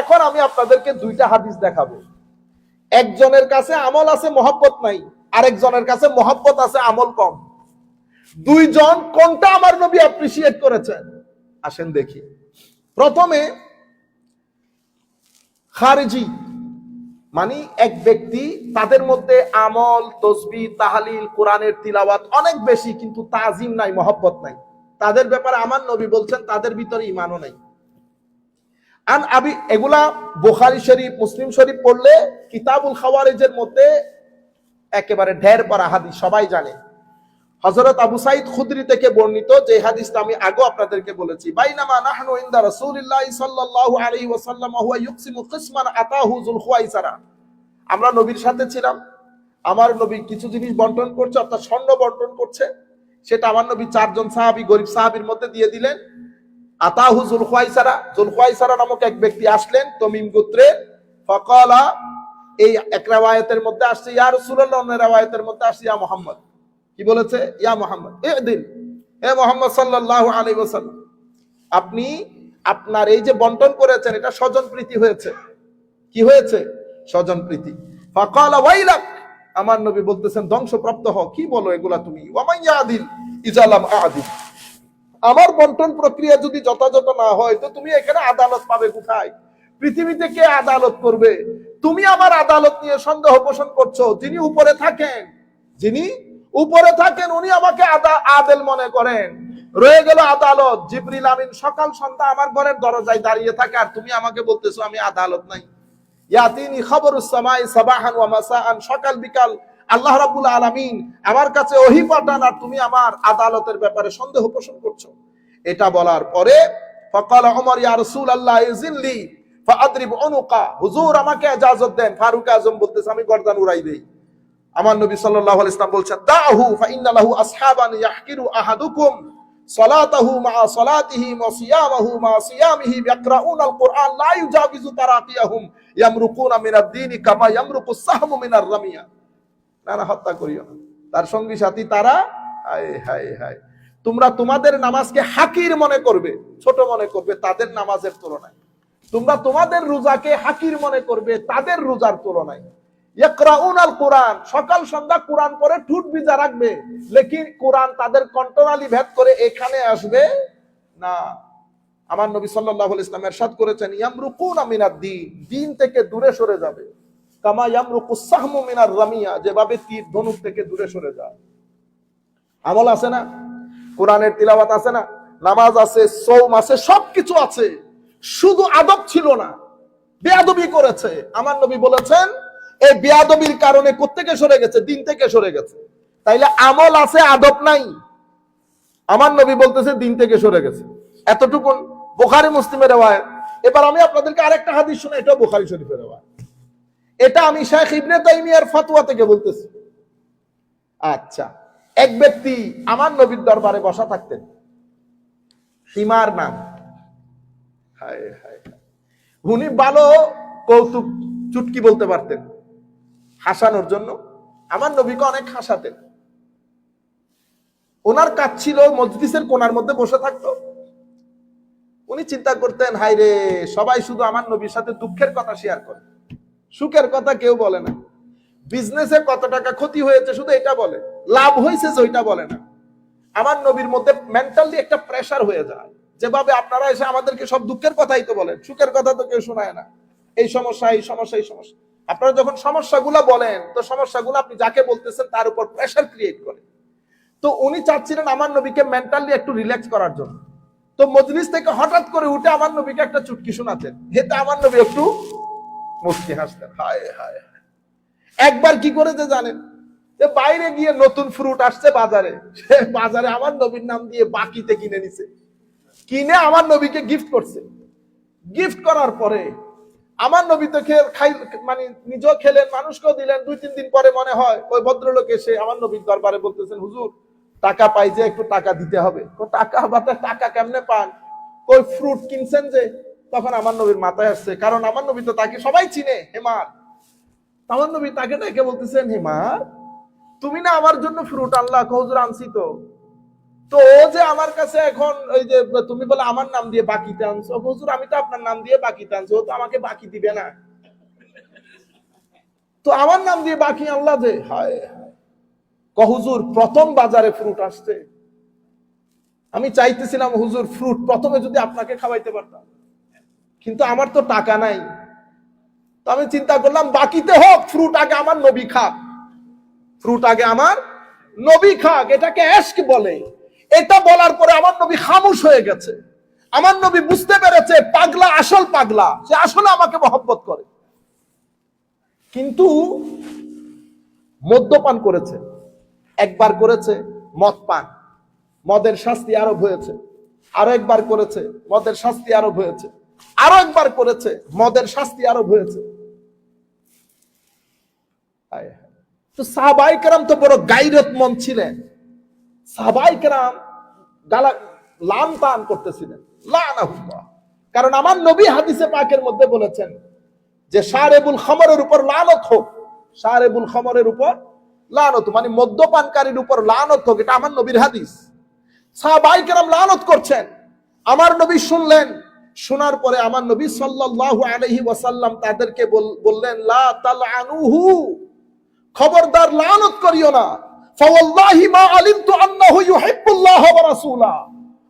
এখন আমি আপনাদেরকে দুইটা হাদিস দেখাবো। একজনের কাছে আমল আছে, মহব্বত নাই। আরেকজনের কাছে মহব্বত আছে, আমল কম। দুইজন কোনটা আমার নবী অ্যাপ্রিসিয়েট করেছেন? আসেন দেখি। প্রথমে, খারেজি মানে এক ব্যক্তি তাদের মধ্যে আমল, তসবি, তাহালিল, কোরআনের তিলাওয়াত অনেক বেশি, কিন্তু তাজিম নাই, মহব্বত নাই। তাদের ব্যাপারে আমার নবী বলছেন, তাদের ভিতরে ইমানও নাই। আন আবি, এগুলা বোখারি শরীফ, মুসলিম শরীফ পড়লে কিতাবুল খাওয়ারেজের মধ্যে একেবারে ঢের পড়া হাদিস, সবাই জানে। হজরত আবু সাইদ খুদরি থেকে বর্ণিত যে হাদিসটা আমি আগেও আপনাদেরকে বলেছি, বাইনামা নাহনু ইনদা রাসূলিল্লাহি সাল্লাল্লাহু আলাইহি ওয়াসাল্লাম, হুয়া ইউকসিমু কিসমান আতাহু যুল খুয়াইসারা আমরা নবীর সাথে ছিলাম, আমার নবী কিছু জিনিস বন্টন করছে, অর্থাৎ স্বর্ণ বন্টন করছে, সেটা আমার নবী চারজন সাহাবী, গরিব সাহাবীর মধ্যে দিয়ে দিলেন। আতাহু যুল খুয়াইসারা নামক এক ব্যক্তি আসলেন তমিম গোত্রে। ফকালা, এই এক রাওয়ায়াতের মধ্যে আসছে, ইয়া রাসূলুল্লাহ অন্য রাওয়ায়াতের মধ্যে আসছে, ইয়া মুহাম্মদ কি বলেছে? ইয়া মোহাম্মদ এ দিন হে মোহাম্মদ সাল্লাল্লাহু আলাইহি ওয়াসাল্লাম আপনি আপনার এই যে বন্টন করেছেন, এটা স্বজন প্রীতি হয়েছে। কি হয়েছে? স্বজন প্রীতি। ফাকালা ওয়াইলাক আমার নবী বলতেছেন, ধ্বংসপ্রাপ্ত হ কি বলো এগুলা তুমি? ওয়ামাইয়া আদিল ইজালাম আদিল আমার বন্টন প্রক্রিয়া যদি যথাযথ না হয়, তো তুমি এখানে আদালত পাবে কোথায়? পৃথিবীতে কে আদালত করবে? তুমি আমার আদালত নিয়ে সন্দেহ পোষণ করছ, যিনি উপরে থাকেন। যিনি উপরে থাকেন, উনি আমাকে আদা আদেল মনে করেন। রয়ে গেল আদালত। জিবরিল আমিন, সকাল সন্ধ্যা আমার ঘরের দরজায় দাঁড়িয়ে থাকে, আর তুমি আমাকে বলতেছো, আমি আদালত নাই। ইয়াতিনি খবরুস সামাই সাবাহান ওয়া মাসাআন, সকাল বিকাল আল্লাহ রাব্বুল আলামিন আমার কাছে ওহি পাঠান আর তুমি আমার আদালতের ব্যাপারে সন্দেহ পোষণ করছ। এটা বলার পরে, ফকাল ওমর ইয়া রাসূলুল্লাহ ইজিল্লি ফাআদরিব উনুকা। হুজুর, আমাকে ইজাজত দেন। ফারুক আজম বলতেছে, আমি গর্দান উড়াই দেই। আমার নবী সাল্লাল্লাহু আলাইহি ইসলাম বলছেন, দাহু, ফাইন্না লাহু আসহাবান ইয়াহকিরু আহাদুকুম। সালাতাহু মা সালাতিহি ওয়া সিয়ামাহু মা সিয়ামিহি ইয়াকরাউনাল কুরআন লা ইউজাবিজু তারাকিয়াহুম, ইয়ামরুকুনা মিনাদ দীনি কামা ইয়ামরুকুস সাহমু মিনার রামিয়া না না হত্যা করিও না। তার সঙ্গী সাথী তারা, হায় হায় হায়। তোমরা তোমাদের নামাজকে হাকির মনে করবে, ছোট মনে করবে, তাদের নামাজের তুলনায়। তোমরা তোমাদের রোজাকে হাকির মনে করবে, তাদের রোজার তুলনায়। কোরআন, সকাল সন্ধ্যা কোরআন পরে ঠুট ভিজা রাখবে, লেকিন কোরআন তাদের কন্ট্রোনালি ভেদ করে এখানে আসবে না। আমার নবী আলাইহি ইসলাম এরশাদ করেছেন, ইয়ামরুকুনা মিনাদ দ্বীন দ্বীন থেকে দূরে সরে যাবে। মিনার রামিয়া, যেভাবে তীর ধনুক থেকে দূরে সরে যায়। আমল আছে না? কোরআনের তিলাওয়াত আছে না? নামাজ আছে সৌম আছে, সবকিছু আছে। শুধু আদব ছিল না, বেয়াদবি করেছে। আমার নবী বলেছেন, এই বেয়াদবির কারণে কোত্থেকে সরে গেছে? দিন থেকে সরে গেছে। তাইলে আমল আছে, আদব নাই। আমার নবী বলতেছে, দিন থেকে সরে গেছে। এতটুকুন বোখারি মুসলিমের রেওয়ায়ত। এবার আমি আপনাদেরকে আরেকটা হাদিস শুনে এটা বোখারি শরীফের রেওয়ায়ত। এটা আমি শেখ ইবনে তাইমিয়ার ফাতুয়া থেকে বলতেছি। আচ্ছা এক ব্যক্তি আমার নবীর দরবারে বসা থাকতেন। সীমার নাম। উনি ভালো কৌতুক, চুটকি বলতে পারতেন। হাসানোর জন্য। আমার নবীকে অনেক হাসাতেন। ওনার কাজ ছিল মজলিসের কোনার মধ্যে বসে থাকতো। উনি চিন্তা করতেন হাই রে, সবাই শুধু আমার নবীর সাথে দুঃখের কথা শেয়ার করে। সুখের কথা কেউ বলে না। বিজনেসে কত টাকা ক্ষতি হয়েছে শুধু এটা বলে, লাভ হয়েছে ওইটা বলে না। আমার নবীর মধ্যে মেন্টালি একটা প্রেসার হয়ে যায়। যেভাবে আপনারা এসে আমাদেরকে সব দুঃখের কথাই তো বলেন, সুখের কথা তো কেউ শোনায় না। এই সমস্যা এই সমস্যা এই সমস্যা। আপনারা যখন সমস্যাগুলো বলেন, তো সমস্যাগুলো আপনি যাকে বলতেছেন তার উপর প্রেসার ক্রিয়েট করে। তো উনি চাচ্ছিলেন আমার নবীকে মেন্টালি একটু রিল্যাক্স করার জন্য। তো মজলিস থেকে হঠাৎ করে উঠে আমার নবীকে একটা চুটকি শোনাতেন। এতে আমার নবী একটু মুস্কি হাসতেন হায় হায়। একবার কি করেছে জানেন? যে বাইরে গিয়ে নতুন ফ্রুট আসছে বাজারে। সে বাজারে আমার নবীর নাম দিয়ে বাকিতে কিনে নিছে। কিনে আমার নবীকে গিফট করছে। গিফট করার পরে আমার নবী তো খেয়ে খাই মানে নিজেও খেলেন, মানুষকেও দিলেন। দুই, তিন দিন পরে মনে হয় ওই ভদ্রলোক এসে আমার নবীর দরবারে বলতেছেন, হুজুর, টাকা পাই যে একটু টাকা দিতে হবে। টাকা টাকা কেমনে পান? ওই ফ্রুট কিনছেন যে? তখন আমার নবীর মাথায় আসছে, কারণ আমার নবী তো তাকে সবাই চিনে, হেমার। আমার নবী তাকে ডেকে বলতেছেন, হেমার, তুমি না আমার জন্য ফ্রুট আল্লাহ হুজুর আনছি তো। তো ও যে আমার কাছে এখন ওই যে তুমি বলে আমার নাম দিয়ে বাকিতে আনছো হুজুর আমি তো আপনার নাম দিয়ে বাকিতে আনছো তো আমাকে বাকি দিবে না। তো আমার নাম দিয়ে বাকি আল্লাহ যে, হায় হুজুর, প্রথম বাজারে ফ্রুট আসছে। আমি চাইতেছিলাম হুজুর ফ্রুট প্রথমে যদি আপনাকে খাওয়াইতে পারতাম। কিন্তু আমার তো টাকা নাই। তো আমি চিন্তা করলাম, বাকিতে হোক ফ্রুট আগে আমার নবী খাক। ফ্রুট আগে আমার নবী খাক, এটাকে এশক বলে। এটা বলার পরে আমার নবী খামুশ হয়ে গেছে। আমার নবী বুঝতে পেরেছে, পাগলা আসল পাগলা, সে আসলে আমাকে মহব্বত করে। কিন্তু মদ্যপান করেছে। একবার করেছে, মদ পান। মদের শাস্তি আরোপ হয়েছে। আরও একবার করেছে, মদের শাস্তি আরোপ হয়েছে। আরও একবার করেছে। মদের শাস্তি আরোপ হয়েছে। হায় হায়। তো সাহাবাই কেরাম তো বড় গাইরত মন ছিলেন। সাহাবাই কেরাম গালা লাম তান করতেছিলেন। কারণ আমার নবী হাদিসে পাকের মধ্যে বলেছেন যে সারেবুল খমরের উপর লানত হোক। সারেবুল খমরের উপর লানত মানে মদ্যপানকারীর উপর লানত হোক। এটা আমার নবীর হাদিস। সাহাবাই কেরাম লানত করছেন। আমার নবী শুনলেন। শোনার পরে আমার নবী সাল্লাল্লাহু আলাইহি ওয়াসাল্লাম তাদেরকে বললেন, লা তালআনুহু। খবরদার লানত করিও না। ফাওয়াল্লাহি মা আলিমতু আন্নাহু ইউহিব্বুল্লাহ ওয়া রাসূলা।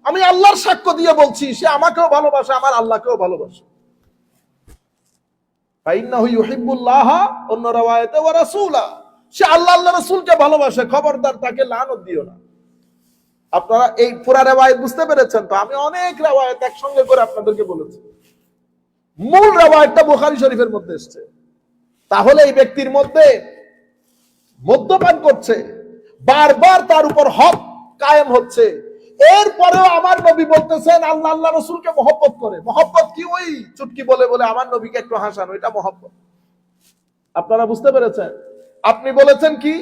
আমি আল্লাহর সাক্ষ্য দিয়ে বলছি, সে আমাকেও ভালোবাসে, আমার আল্লাহকেও ভালোবাসে। অন্য রাওয়ায়াতে, ওয়া রাসূলা। সে আল্লাহ আল্লাহ রাসূলকে ভালোবাসে, খবরদার তাকে লানত দিও না। আপনারা এই পুরা রেওয়ায়ত বুঝতে পেরেছেন তো? আমি অনেক রেওয়ায়ত একসঙ্গে করে আপনাদেরকে বলেছি। মূল রেওয়ায়তটা বুখারী শরীফের মধ্যে এসেছে। তাহলে এই ব্যক্তির মধ্যে মদ্যপান করছে, বারবার তার উপর হক কায়েম হচ্ছে। এরপরেও আমার নবী বলতেছেন, আল্লাহ আল্লাহ রসুলকে মহব্বত করে। মহব্বত কি ওই চুটকি বলে বলে আমার নবীকে একটু হাসানো, এটা মহব্বত। আপনারা বুঝতে পেরেছেন? আপনি বলেছেন কি?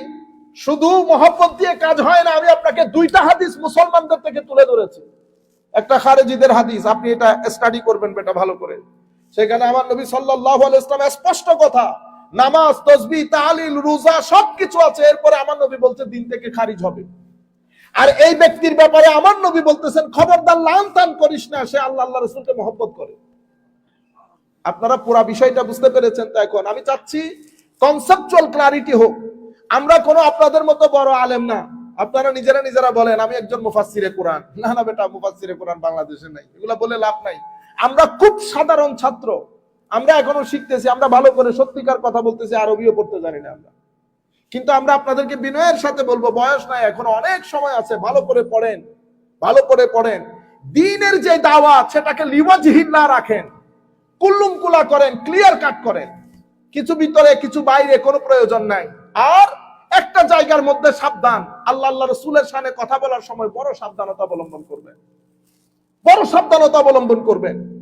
শুধু মহব্বত দিয়ে কাজ হয় না, আমি আপনাকে দুইটা হাদিস মুসলমানদের থেকে তুলে ধরেছি। একটা খারেজিদের হাদিস, আপনি এটা স্টাডি করবেন বেটা ভালো করে। সেখানে আমার নবী সাল্লাল্লাহু আলাইহি ইসলাম স্পষ্ট কথা, নামাজ তসবি তাহলিল রোজা সবকিছু আছে, এরপরে আমার নবী বলছে দিন থেকে খারিজ হবে। আর এই ব্যক্তির ব্যাপারে আমার নবী বলতেছেন, খবরদার লান তান করিস না, সে আল্লাহ আল্লাহ রসুলকে মহব্বত করে। আপনারা পুরা বিষয়টা বুঝতে পেরেছেন তো এখন। আমি চাচ্ছি কনসেপচুয়াল ক্লারিটি হোক আমরা কোনো আপনাদের মতো বড় আলেম না। আপনারা নিজেরা নিজেরা বলেন, আমি একজন মুফাসসিরে কোরআন। না না, বেটা, মুফাসসিরে কোরআন বাংলাদেশে নাই। এগুলা বলে লাভ নাই। আমরা খুব সাধারণ ছাত্র। আমরা এখনও শিখতেছি, আমরা ভালো করে সত্যিকার কথা বলতেছি, আরবিও পড়তে জানি না আমরা। কিন্তু আমরা আপনাদেরকে বিনয়ের সাথে বলব, বয়স নাই, এখন অনেক সময় আছে, ভালো করে পড়েন, ভালো করে পড়েন। দিনের যে দাওয়াত সেটাকে লিওয়াজহীন না রাখেন। কুল্লুম কুলা করেন ক্লিয়ার কাট করেন। কিছু ভিতরে, কিছু বাইরে কোনো প্রয়োজন নাই। আর একটা জায়গার মধ্যে সাবধান। আল্লাহ আল্লাহ রসুলের সামনে কথা বলার সময় বড় সাবধানতা অবলম্বন করবেন বড় সাবধানতা অবলম্বন করবেন